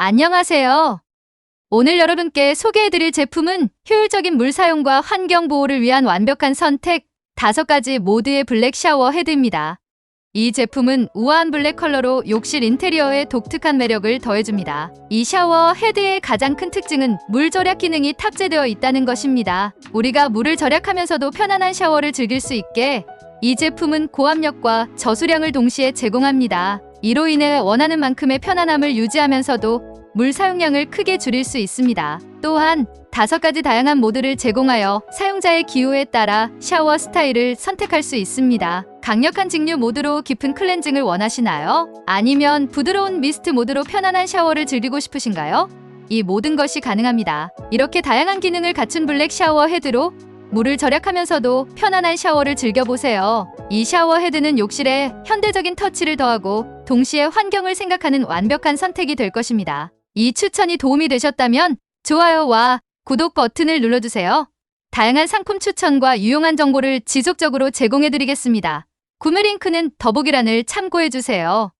안녕하세요. 오늘 여러분께 소개해드릴 제품은 효율적인 물 사용과 환경 보호를 위한 완벽한 선택 5가지 모드의 블랙 샤워 헤드입니다. 이 제품은 우아한 블랙 컬러로 욕실 인테리어에 독특한 매력을 더해줍니다. 이 샤워 헤드의 가장 큰 특징은 물 절약 기능이 탑재되어 있다는 것입니다. 우리가 물을 절약하면서도 편안한 샤워를 즐길 수 있게 이 제품은 고압력과 저수량을 동시에 제공합니다. 이로 인해 원하는 만큼의 편안함을 유지하면서도 물 사용량을 크게 줄일 수 있습니다. 또한 다섯 가지 다양한 모드를 제공하여 사용자의 기호에 따라 샤워 스타일을 선택할 수 있습니다. 강력한 직류 모드로 깊은 클렌징을 원하시나요? 아니면 부드러운 미스트 모드로 편안한 샤워를 즐기고 싶으신가요? 이 모든 것이 가능합니다. 이렇게 다양한 기능을 갖춘 블랙 샤워 헤드로 물을 절약하면서도 편안한 샤워를 즐겨보세요. 이 샤워 헤드는 욕실에 현대적인 터치를 더하고 동시에 환경을 생각하는 완벽한 선택이 될 것입니다. 이 추천이 도움이 되셨다면 좋아요와 구독 버튼을 눌러주세요. 다양한 상품 추천과 유용한 정보를 지속적으로 제공해드리겠습니다. 구매 링크는 더보기란을 참고해주세요.